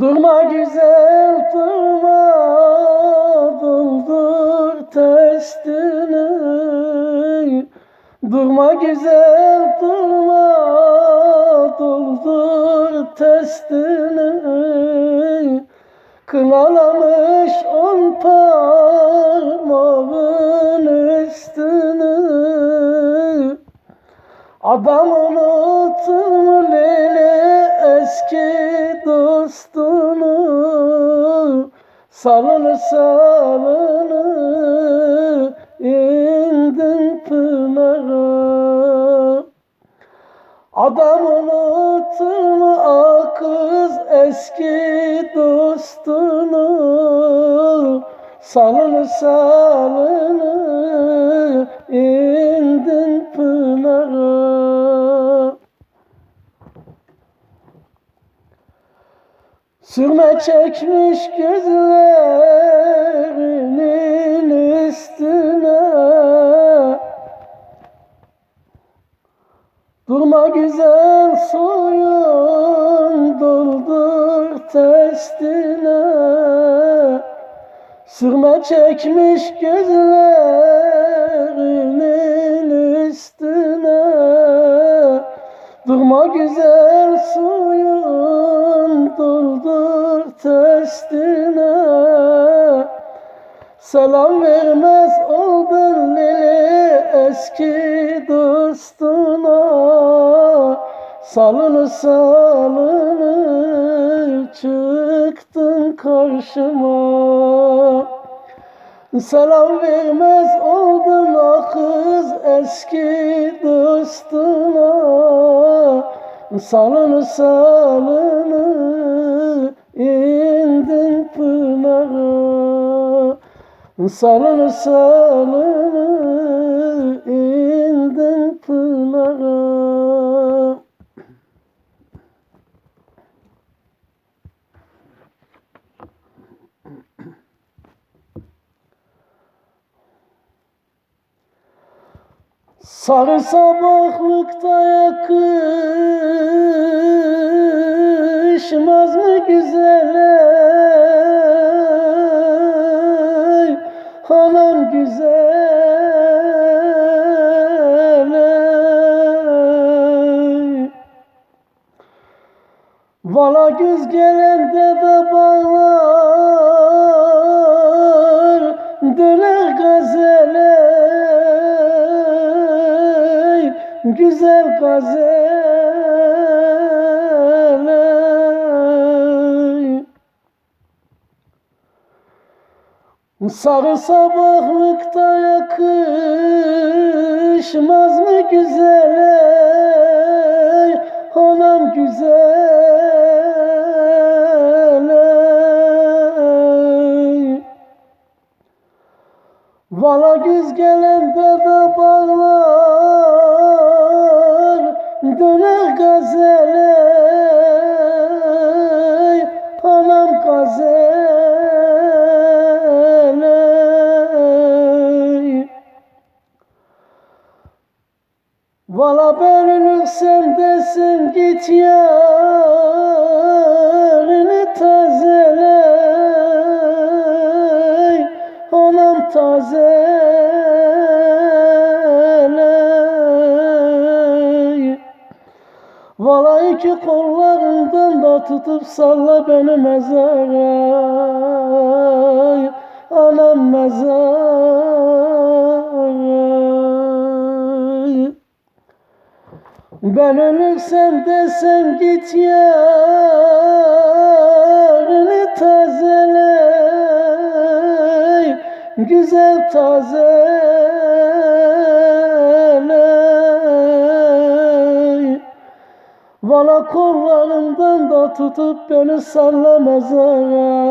Durma güzel durma. Doldur testini. Durma güzel durma. Doldur testini. Kınalamış on parmağın Adam unutur mu Leyla eski dostunu. Salını salını indin pınara. Adam unutur mu ah kız eski dostunu? Salını salını Sürme çekmiş gözlerinin üstüne Durma güzel suyun doldur testine. Sürme çekmiş gözlerinin üstüne Durma güzel testine Selam vermez oldun Lili eski dostuna. Salını salını çıktın karşıma. Selam vermez oldun ah kız eski dostuna. Salını salını Salını salını indin pınara Sarı sabahlıkta yakışmaz mı güzele Vala güz gelende de bağlar Döner gazele Güzel gazele Sarı sabahlıkta yakışmaz mı güzele Vala güz gelende de bağlar Döner gazele Anam gazele Vala ben ölürsem desin git yarını tazele Vala iki kollarından da tutup salla beni mezara. Anam mezara. Ben ölürsem desem git yarını güzel tazele Valla kollarımdan da tutup beni sallamaz ay